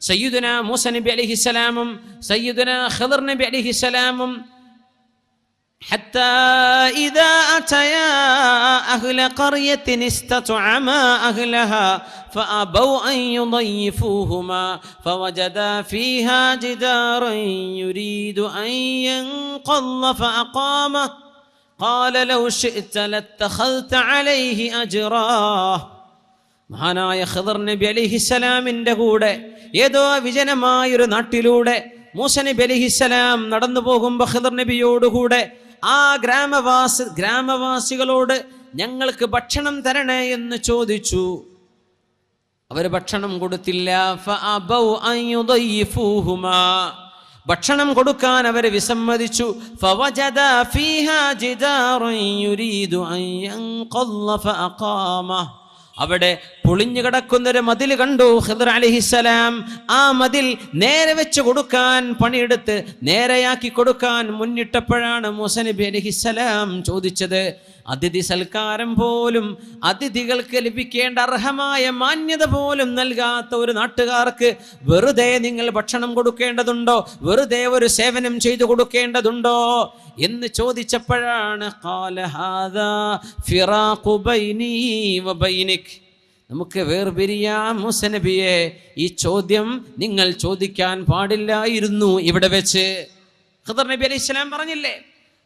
സയ്യിദുന മൂസ നബി അലൈഹിസ്സലാമും സയ്യിദുന ഖദർ നബി അലൈഹിസ്സലാമും حتى إذا أتيا أهل قرية استطعما أهلها فأبوا أن يضيفوهما فوجدا فيها جدارا يريد أن ينقض فأقامه قال لو شئت لاتخذت عليه أجرا മഹാനായ ഖദർ നബി അലിഹിസലാമിന്റെ കൂടെ ഏതോ വിജനമായൊരു നാട്ടിലൂടെ മൂസ നബി അലിഹിസലാം നടന്നു പോകുമ്പോൾ ഖദർ നബിയോടുകൂടെ ആ ഗ്രാമവാസി ഗ്രാമവാസികളോട് ഞങ്ങൾക്ക് ഭക്ഷണം തരണേ എന്ന് ചോദിച്ചു അവർ ഭക്ഷണം കൊടുത്തില്ല. ഭക്ഷണം കൊടുക്കാൻ അവർ വിസമ്മതിച്ചു. അവിടെ പൊളിഞ്ഞു കിടക്കുന്നൊരു മതിൽ കണ്ടു ഖിദർ അലിഹിസലാം ആ മതിൽ നേരെ വെച്ച് കൊടുക്കാൻ പണിയെടുത്ത് നേരെയാക്കി കൊടുക്കാൻ മുന്നിട്ടപ്പോഴാണ് മൂസ നബി അലിഹിസലാം ചോദിച്ചത് അതിഥി സൽക്കാരം പോലും അതിഥികൾക്ക് ലഭിക്കേണ്ട അർഹമായ മാന്യത പോലും നൽകാത്ത ഒരു നാട്ടുകാർക്ക് വെറുതെ നിങ്ങൾ ഭക്ഷണം കൊടുക്കേണ്ടതുണ്ടോ? വെറുതെ ഒരു സേവനം ചെയ്തു കൊടുക്കേണ്ടതുണ്ടോ? എന്ന് ചോദിച്ചപ്പോഴാണ് "ഖാല ഹാദാ ഫിറാഖു ബൈനീ വബൈനിക്." നമുക്ക് വേർപിരിയാം മുസനബിയെ ഈ ചോദ്യം നിങ്ങൾ ചോദിക്കാൻ പാടില്ലായിരുന്നു ഇവിടെ വെച്ച്. ഖദർ നബി അലൈഹി സ്വലാം പറഞ്ഞില്ലേ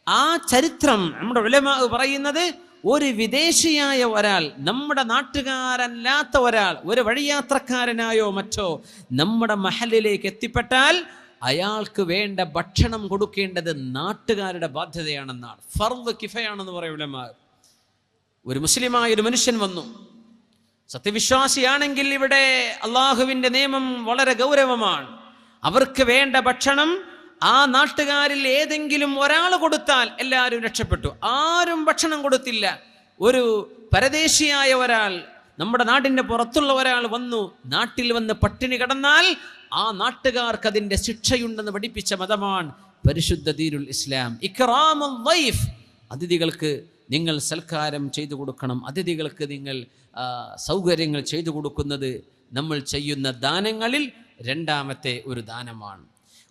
ആ ചരിത്രം നമ്മുടെ ഉലമ പറയുന്നത് ഒരു വിദേശിയായ ഒരാൾ നമ്മുടെ നാട്ടുകാരല്ലാത്ത ഒരാൾ ഒരു വഴിയാത്രക്കാരനായോ മറ്റോ നമ്മുടെ മഹലിലേക്ക് എത്തിപ്പെട്ടാൽ അയാൾക്ക് വേണ്ട ഭക്ഷണം കൊടുക്കേണ്ടത് നാട്ടുകാരുടെ ബാധ്യതയാണെന്നാണ്. ഫർദ് കിഫയാണെന്ന് പറയും ഉലമ. ഒരു മുസ്ലിമായ ഒരു മനുഷ്യൻ വന്നു. സത്യവിശ്വാസിയാണെങ്കിൽ ഇവിടെ അള്ളാഹുവിന്റെ നിയമം വളരെ ഗൗരവമാണ്. അവർക്ക് വേണ്ട ഭക്ഷണം ആ നാട്ടുകാരിൽ ഏതെങ്കിലും ഒരാൾ കൊടുത്താൽ എല്ലാവരും രക്ഷപ്പെട്ടു. ആരും ഭക്ഷണം കൊടുത്തില്ല. ഒരു പരദേശിയായ ഒരാൾ നമ്മുടെ നാടിന്റെ പുറത്തുള്ള ഒരാൾ വന്നു നാട്ടിൽ വന്ന് പട്ടിണി കിടന്നാൽ ആ നാട്ടുകാർക്ക് അതിന്റെ ശിക്ഷയുണ്ടെന്ന് പഠിപ്പിച്ച മതമാണ് പരിശുദ്ധ ദീനുൽ ഇസ്ലാം. ഇക്റാമുൽ വൈഫ് അതിഥികൾക്ക് നിങ്ങൾ സൽക്കാരം ചെയ്തു കൊടുക്കണം. അതിഥികൾക്ക് നിങ്ങൾ സൗകര്യങ്ങൾ ചെയ്തു കൊടുക്കുന്നത് നമ്മൾ ചെയ്യുന്ന ദാനങ്ങളിൽ രണ്ടാമത്തെ ഒരു ദാനമാണ്.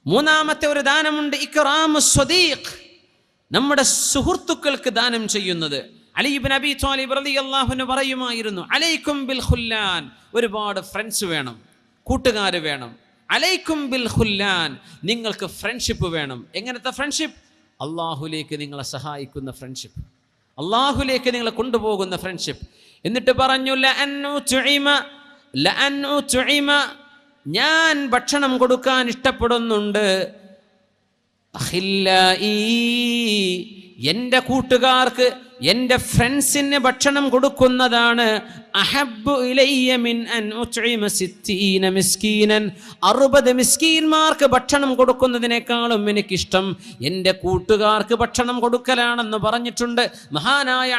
മൂന്നാമത്തെ ഒരു ദാനമുണ്ട് ഇക്റാമു സ്വദീഖ്. നമ്മുടെ സുഹൃത്തുക്കൾക്ക് ദാനം ചെയ്യുന്നത്. അലിബിൻ അബി ത്വാലിബ് അള്ളാഹുന് പറയുമായിരുന്നു അലൈക്കും ബിൽ ഖുല്ലാൻ. ഒരുപാട് ഫ്രണ്ട്സ് വേണം കൂട്ടുകാർ വേണം. അലൈക്കും ബിൽ ഹുല്ലാൻ നിങ്ങൾക്ക് ഫ്രണ്ട്ഷിപ്പ് വേണം. എങ്ങനത്തെ ഫ്രണ്ട്ഷിപ്പ് അള്ളാഹുലേക്ക് നിങ്ങളെ സഹായിക്കുന്ന ഫ്രണ്ട്ഷിപ്പ് അള്ളാഹുലേക്ക് നിങ്ങളെ കൊണ്ടുപോകുന്ന ഫ്രണ്ട്ഷിപ്പ് എന്നിട്ട് പറഞ്ഞു. ഞാൻ ഭക്ഷണം കൊടുക്കാൻ ഇഷ്ടപ്പെടുന്നുണ്ട് എന്റെ കൂട്ടുകാർക്ക് എന്റെ ഫ്രണ്ട്സിന് ഭക്ഷണം കൊടുക്കുന്നതാണ്. മിസ്കീനൻ. അറുപത് മിസ്കീന്മാർക്ക് ഭക്ഷണം കൊടുക്കുന്നതിനേക്കാളും എനിക്കിഷ്ടം. എന്റെ കൂട്ടുകാർക്ക് ഭക്ഷണം കൊടുക്കലാണെന്ന് പറഞ്ഞിട്ടുണ്ട് മഹാനായ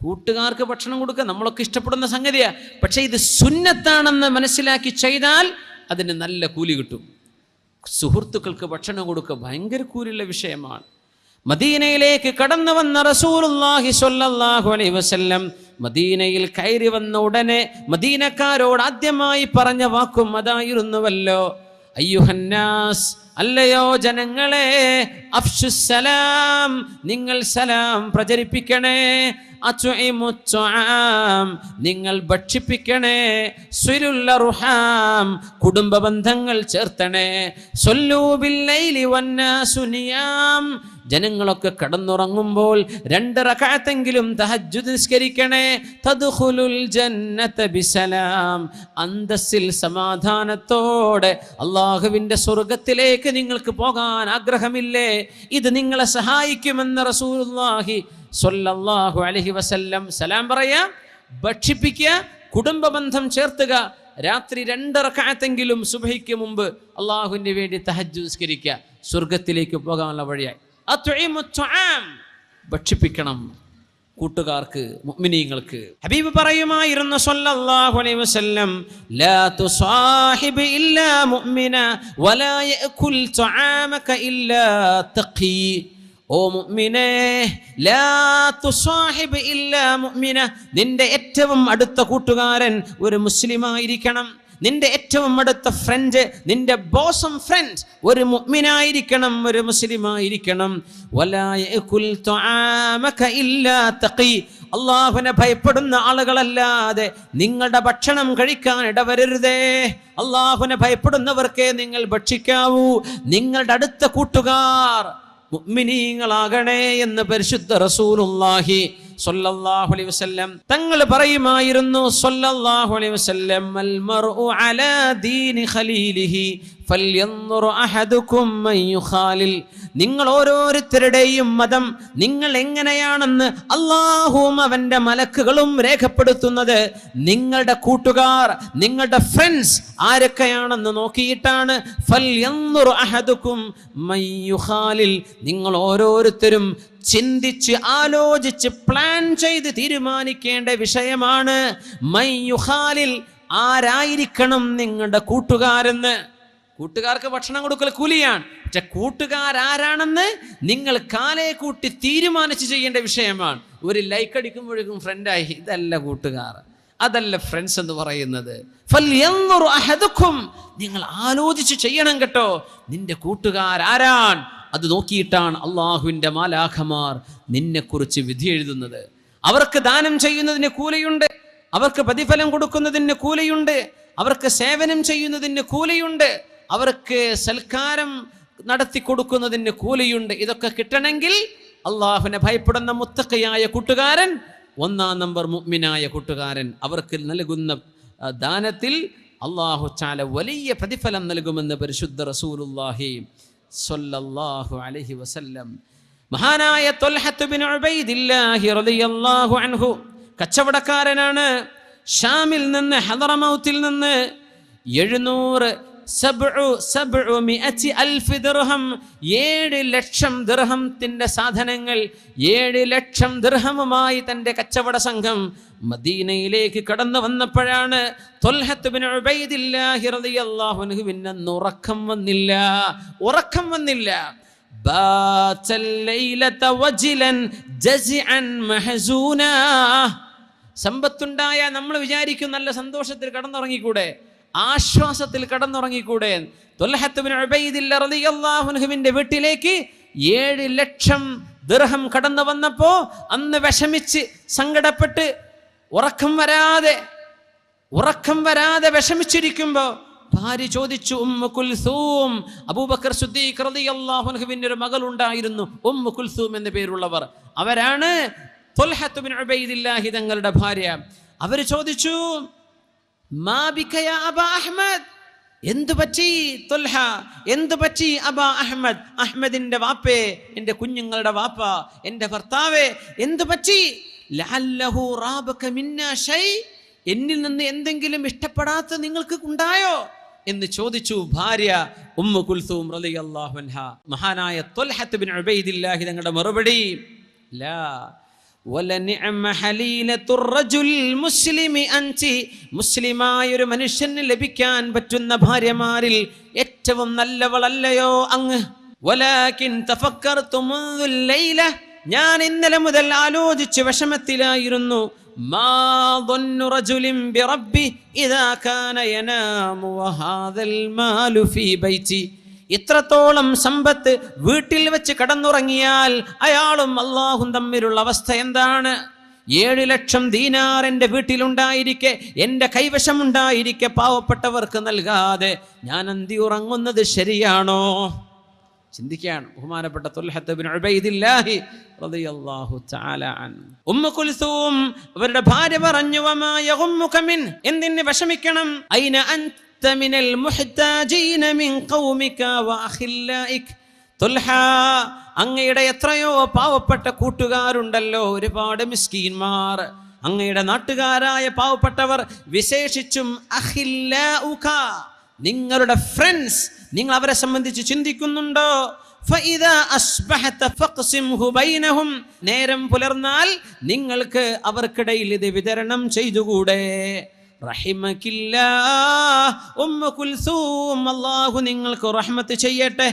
കൂട്ടുകാർക്ക് ഭക്ഷണം കൊടുക്കുക നമ്മളൊക്കെ ഇഷ്ടപ്പെടുന്ന സംഗതിയാണ് പക്ഷേ ഇത് സുന്നത്താണെന്ന് മനസ്സിലാക്കി ചെയ്താൽ അതിന് നല്ല കൂലി കിട്ടും. സുഹൃത്തുക്കൾക്ക് ഭക്ഷണം കൊടുക്കുക ഭയങ്കര കൂരുള്ള വിഷയമാണ്. മദീനയിലേക്ക് കടന്നു വന്ന റസൂലുള്ളാഹി സ്വല്ലല്ലാഹു അലൈഹി വസല്ലം മദീനയിൽ കയറി വന്ന ഉടനെ മദീനക്കാരോട് ആദ്യമായി പറഞ്ഞ വാക്കും അതായിരുന്നുവല്ലോ. അയ്യുഹന്നാസ് അല്ലയോ ജനങ്ങളെ അഫ്ഷുസലാം നിങ്ങൾ സലാം പ്രചരിപ്പിക്കണേ നിങ്ങൾ ഭക്ഷിപ്പിക്കണേ സുരുല്ല റുഹാം കുടുംബ ബന്ധങ്ങൾ ചേർത്തണേ. സൊല്ലൂബില്ലൈലി വന്ന സുനിയാം നിയാം. ജനങ്ങളൊക്കെ കടന്നുറങ്ങുമ്പോൾ രണ്ട് റക്കാത്തെങ്കിലും തഹജ്ജുദ് നിസ്കരിക്കണേ. തദ്ഖുലുൽ ജന്നത ബിസലാം. അന്തസ്സിൽ സമാധാനത്തോടെ അള്ളാഹുവിന്റെ സ്വർഗത്തിലേക്ക് നിങ്ങൾക്ക് പോകാൻ ആഗ്രഹമില്ലേ ഇത് നിങ്ങളെ സഹായിക്കുമെന്ന് റസൂലുള്ളാഹി സ്വല്ലല്ലാഹു അലൈഹി വസല്ലം സലാം പറയാ ഭക്ഷിപ്പിക്കുക കുടുംബ ബന്ധം ചേർത്തുക രാത്രി രണ്ട് റകഅത്തെങ്കിലും സുബഹിക്ക് മുമ്പ് അള്ളാഹുവിന് വേണ്ടി തഹജ്ജുസ്കരിക്കുക സ്വർഗത്തിലേക്ക് പോകാനുള്ള വഴിയായി. ഭക്ഷിപ്പിക്കണം കൂട്ടുകാർക്ക് മുഅ്മിനീങ്ങൾക്ക്. ഹബീബ് പറയുമായിരുന്നു സല്ലല്ലാഹു അലൈഹി വസല്ലം ലാ തുസാഹിബ് ഇല്ലാ മുഅ്മിന വലാ യഅകുൽ തുആമക ഇല്ലാ തഖി. ഓ മുഅ്മിനേ ലാ തുസാഹിബ് ഇല്ലാ മുഅ്മിന നിന്റെ ഏറ്റവും അടുത്ത കൂട്ടുകാരൻ ഒരു മുസ്ലിമായിരിക്കണം. നിന്റെ ഏറ്റവും അടുത്ത ഫ്രണ്ട് നിന്റെ ബോസം ഫ്രണ്ട് ഒരു മുഗ്മിനായിരിക്കണം ഒരു മുസ്ലിമായിരിക്കണം. അള്ളാഹുനെ ഭയപ്പെടുന്ന ആളുകളല്ലാതെ നിങ്ങളുടെ ഭക്ഷണം കഴിക്കാൻ ഇടവരരുതേ. അള്ളാഹുവിനെ ഭയപ്പെടുന്നവർക്കേ നിങ്ങൾ ഭക്ഷിക്കാവൂ. നിങ്ങളുടെ അടുത്ത കൂട്ടുകാർ മുഗ്മിനീങ്ങളാകണേ എന്ന് പരിശുദ്ധ റസൂലുള്ളാഹി സ്വല്ലല്ലാഹു അലൈഹി വസല്ലം. തങ്ങൾ പറയുമായിരുന്നു സല്ലല്ലാഹു അലൈഹി വസല്ലം അൽ മർഉ അലാ ദീനി ഖലീലിഹി ഫൽയൻദുർ അഹദുക്കും മൻ യുഖാലിൽ. നിങ്ങൾ ഓരോരുത്തരുടെയും മതം നിങ്ങൾ എങ്ങനെയാണെന്ന് അള്ളാഹുവും അവന്റെ മലക്കുകളും രേഖപ്പെടുത്തുന്നത് നിങ്ങളുടെ കൂട്ടുകാർ നിങ്ങളുടെ ഫ്രണ്ട്സ് ആരൊക്കെയാണെന്ന് നോക്കിയിട്ടാണ്. നിങ്ങൾ ഓരോരുത്തരും ചിന്തിച്ച് ആലോചിച്ച് പ്ലാൻ ചെയ്ത് തീരുമാനിക്കേണ്ട വിഷയമാണ് മൈ യുഹാലിൽ ആരായിരിക്കണം നിങ്ങളുടെ കൂട്ടുകാരെന്ന്? കൂട്ടുകാർക്ക് ഭക്ഷണം കൊടുക്കൽ കൂലിയാണ്. പക്ഷെ കൂട്ടുകാരാരാണെന്ന് നിങ്ങൾ കാലയെ കൂട്ടി തീരുമാനിച്ച് ചെയ്യേണ്ട വിഷയമാണ്. ഒരു ലൈക്ക് അടിക്കുമ്പോഴേക്കും ഫ്രണ്ടായി ഇതല്ല കൂട്ടുകാർ അതല്ല ഫ്രണ്ട്സ് എന്ന് പറയുന്നത്. നിങ്ങൾ ആലോചിച്ച് ചെയ്യണം കേട്ടോ. നിന്റെ കൂട്ടുകാരാരാൻ അത് നോക്കിയിട്ടാണ് അള്ളാഹുവിന്റെ മാലാഖമാർ നിന്നെക്കുറിച്ച് വിധി എഴുതുന്നത്. അവർക്ക് ദാനം ചെയ്യുന്നതിന് കൂലിയുണ്ട്. അവർക്ക് പ്രതിഫലം കൊടുക്കുന്നതിന് കൂലിയുണ്ട്. അവർക്ക് സേവനം ചെയ്യുന്നതിന് കൂലിയുണ്ട്. അവർക്ക് സൽക്കാരം നടത്തി കൊടുക്കുന്നതിന് കൂലിയുണ്ട്. ഇതൊക്കെ കിട്ടണമെങ്കിൽ അള്ളാഹുവിനെ ഭയപ്പെടുന്ന മുത്തക്കയായ കൂട്ടുകാരൻ ഒന്നാം നമ്പർ മുഗ്മിനായ കൂട്ടുകാരൻ. അവർക്ക് നൽകുന്ന ദാനത്തിൽ അള്ളാഹു ചാല വലിയ പ്രതിഫലം നൽകുമെന്ന് പരിശുദ്ധ റസൂലുല്ലാഹി സ്വല്ലല്ലാഹു അലൈഹി വസല്ലം. മഹാനായ അൻഹു കച്ചവടക്കാരനാണ്. ഷാമിൽ നിന്ന് ഹദറമൗത്തിൽ നിന്ന് എഴുന്നൂറ് ഏഴ് ലക്ഷം ദർഹത്തിന്റെ സാധനങ്ങൾ ഏഴ് ലക്ഷം ദർഹമുമായി തന്റെ കച്ചവട സംഘം മദീനയിലേക്ക് കടന്നു വന്നപ്പോഴാണ് ഉറക്കം വന്നില്ല. ഉറക്കം വന്നില്ല. സമ്പത്തുണ്ടായ നമ്മൾ വിചാരിക്കും നല്ല സന്തോഷത്തിൽ കടന്നുറങ്ങിക്കൂടെ. ആശ്വാസത്തിൽ കടന്നുറങ്ങിക്കൂടെ? ുവിന്റെ വീട്ടിലേക്ക് ഏഴ് ലക്ഷം ദൃഹം കടന്നു വന്നപ്പോ അന്ന് വിഷമിച്ച് സങ്കടപ്പെട്ട് ഉറക്കം വരാതെ ഉറക്കം വരാതെ വിഷമിച്ചിരിക്കുമ്പോ ഭാര്യ ചോദിച്ചു ഉമ്മ കുൽസൂം. അബൂബക്കർ സുദ്ദീഖ് റളിയല്ലാഹു അൻഹുവിന്റെ ഒരു മകൾ ഉണ്ടായിരുന്നു ഉമ്മ കുൽസൂം എന്ന പേരുള്ളവർ. അവരാണ് തൊൽഹത്തുബിൻ ബിൻ ഉബൈദില്ലാഹി തങ്ങളുടെ ഭാര്യ. അവർ ചോദിച്ചു അബാ അഹ്മദ്? അബാ അഹ്മദ്? അഹ്മദിന്റെ വാപ്പേ എന്റെ കുഞ്ഞുങ്ങളുടെ വാപ്പ എന്റെ ഭർത്താവേ എന്തു പറ്റി? റാബക ഷൈ എന്നിൽ നിന്ന് എന്തെങ്കിലും ഇഷ്ടപ്പെടാത്ത നിങ്ങൾക്ക് ഉണ്ടായോ എന്ന് ചോദിച്ചു ഭാര്യ ഉമ്മു കുൽസൂം റളിയല്ലാഹു മഹാനായ ഉബൈദില്ലാഹി തങ്ങളുടെ മറുപടി ലാ മുസ്ലിമായ ഒരു മനുഷ്യന് ലഭിക്കാൻ പറ്റുന്ന ഭാര്യമാരിൽ ഏറ്റവും നല്ലവളല്ലയോ അങ്ങ്. ഞാൻ ഇന്നലെ മുതൽ ആലോചിച്ച് വിഷമത്തിലായിരുന്നു. ഇതാ കാന യനാമു വഹാദൽ മാലു ഫീ ബൈതി ഇത്രത്തോളം സമ്പത്ത് വീട്ടിൽ വെച്ച് കടന്നുറങ്ങിയാൽ അയാളും അള്ളാഹും തമ്മിലുള്ള അവസ്ഥ എന്താണ്? ഏഴ് ലക്ഷം ദീനാർ എന്റെ വീട്ടിലുണ്ടായിരിക്കെ എന്റെ കൈവശമുണ്ടായിരിക്കെ പാവപ്പെട്ടവർക്ക് നൽകാതെ ഞാൻ അന്തി ഉറങ്ങുന്നത് ശരിയാണോ? ചിന്തിക്കുകയാണ് ബഹുമാനപ്പെട്ട ഉമ്മ കുൽസൂം അവരുടെ ഭാര്യ പറഞ്ഞു എന്തിന് വിഷമിക്കണം? അൻത മിനൽ മുഹ്താജീന മിൻ ഖൗമിക വഅഖില്ലായിക് തുൽഹ അങ്ങയുടെ എത്രയോ പാവപ്പെട്ട കൂട്ടുകാരുണ്ടല്ലോ ഒരുപാട് മിസ്കീന്മാർ അങ്ങയുടെ നാട്ടുകാരായ പാവപ്പെട്ടവർ വിശേഷിച്ചും അഖില്ലാഉക നിങ്ങളുടെ ഫ്രണ്ട്സ് നിങ്ങൾ അവരെ സംബന്ധിച്ച് ചിന്തിക്കുന്നുണ്ടോ فإذا أصبحت فاقسمه بينهم നേരം പുലർന്നാൽ നിങ്ങൾക്ക് അവർക്കിടയിൽ ഇത് വിതരണം ചെയ്തുകൂടെ റഹിമക്കില്ലാ ഉമ്മ കുൽസൂം അല്ലാഹു നിങ്ങൾക്ക് റഹ്മത്ത് ചെയ്യട്ടെ.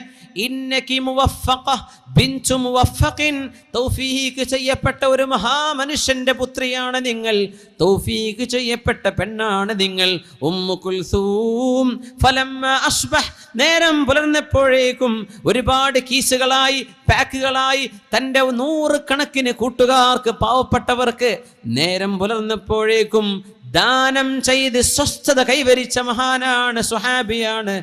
ഇന്നകി മുവഫഖ ബിൻതു മുവഫഖിൻ. തൗഫീഖ് ചെയ്യപ്പെട്ട ഒരു മഹാമനുഷ്യന്റെ പുത്രിയാണ് നിങ്ങൾ. തൗഫീഖ് ചെയ്യപ്പെട്ട പെണ്ണാണ് നിങ്ങൾ. ഉമ്മു കുൽസൂം ഫലമ്മ അസ്ബഹ് നേരം പുലർന്നപ്പോഴേക്കും ഒരുപാട് കീസുകളായി പാക്കുകളായി തന്റെ നൂറ് കണക്കിന് കൂട്ടുകാർക്ക് പാവപ്പെട്ടവർക്ക് നേരം പുലർന്നപ്പോഴേക്കും ദാനം ചെയ്ത് സ്വസ്ഥത കൈവരിച്ച മഹാനാണ് സുഹാബിയാണ്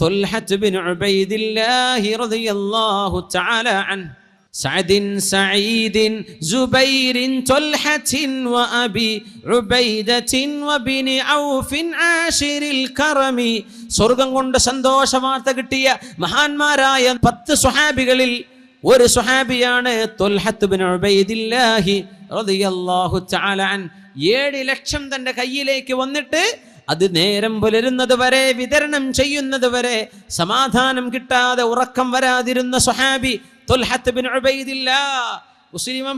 طلحة بن عبيد الله رضي الله تعالى عنه سعد سعيد زبير طلحة وأبي عبيدة وبن عوف عاشر الكرم സ്വർഗം കൊണ്ട് സന്തോഷ വാർത്ത കിട്ടിയ മഹാന്മാരായ പത്ത് സുഹാബികളിൽ ഒരു സുഹാബിയാണ് ഏഴ് ലക്ഷം തന്റെ കയ്യിലേക്ക് വന്നിട്ട് അത് നേരം പുലരുന്നത് വരെ വിതരണം ചെയ്യുന്നത് വരെ സമാധാനം കിട്ടാതെ ഉറക്കം വരാതിരുന്ന സുഹാബി തൊൽഹത്ത് ബിൻ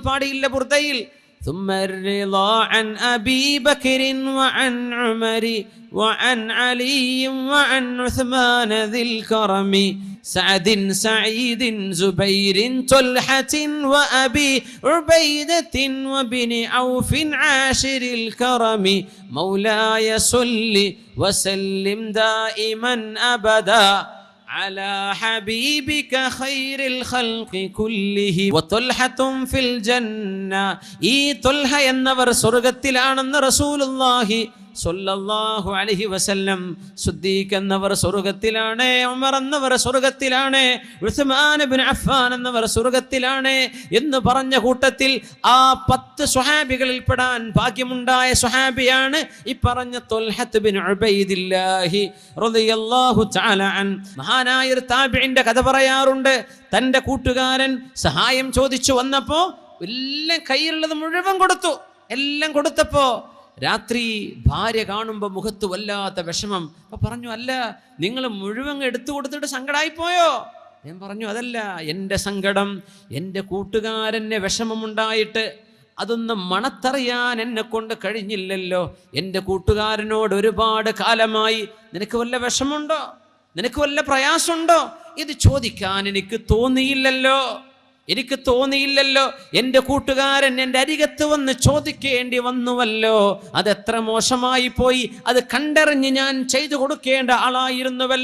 പാടിയില്ല ബുർദയിൽ ثم الرضا عن أبي بكر وعن عمر وعن علي وعن عثمان ذي الكرم سعد سعيد زبير طلحة وأبي عبيدة وبن عوف عاشر الكرم. مولاي صل وسلم دائما أبدا. على حبيبك خير الخلق كله وطلحة في الجنة ഈ തൊൽഹ എന്നവർ സ്വർഗത്തിലാണെന്ന് റസൂലുള്ളാഹി സൊല്ലാഹു അലഹി വസല്ലം സുദ്ദീഖ് എന്നവർ സ്വർഗത്തിലാണ് ഉമർ എന്നവർ സ്വർഗത്തിലാണ് ഉസ്മാൻ ബിൻ അഫ്ഫാൻ എന്നവർ സ്വർഗത്തിലാണ് എന്ന് പറഞ്ഞ കൂട്ടത്തിൽ ആ പത്ത് സ്വഹാബികളിൽ പെടാൻ ഭാഗ്യമുണ്ടായ സ്വഹാബിയാണ് ഈ പറഞ്ഞ തൊൽഹത്ത് ബിൻ ഉബൈദില്ലാഹി റളിയല്ലാഹു തആല അൻ. മഹാനായ ഒരു താബിഇന്റെ കഥ പറയാറുണ്ട്. തന്റെ കൂട്ടുകാരൻ സഹായം ചോദിച്ചു വന്നപ്പോ എല്ലാം കയ്യിലുള്ളത് മുഴുവൻ കൊടുത്തു. എല്ലാം കൊടുത്തപ്പോ രാത്രി ഭാര്യ കാണുമ്പോൾ മുഖത്ത് വല്ലാത്ത വിഷമം. അപ്പൊ പറഞ്ഞു അല്ല നിങ്ങൾ മുഴുവൻ എടുത്തു കൊടുത്തിട്ട് സങ്കടമായിപ്പോയോ ഞാൻ പറഞ്ഞു അതല്ല എന്റെ സങ്കടം എന്റെ കൂട്ടുകാരന്റെ വിഷമമുണ്ടായിട്ട് അതൊന്ന് മണത്തറിയാൻ എന്നെ കൊണ്ട് കഴിഞ്ഞില്ലല്ലോ. എന്റെ കൂട്ടുകാരനോട് ഒരുപാട് കാലമായി നിനക്ക് വല്ല വിഷമുണ്ടോ നിനക്ക് വല്ല പ്രയാസമുണ്ടോ? ഇത് ചോദിക്കാൻ എനിക്ക് തോന്നിയില്ലല്ലോ. എനിക്ക് തോന്നിയില്ലല്ലോ. എന്റെ കൂട്ടുകാരൻ എന്റെ അരികത്ത് വന്ന് ചോദിക്കേണ്ടി വന്നുവല്ലോ. അതെത്ര മോശമായി പോയി. അത് കണ്ടറിഞ്ഞ് ഞാൻ ചെയ്തു കൊടുക്കേണ്ട ആളായിരുന്നുവല്ലോ.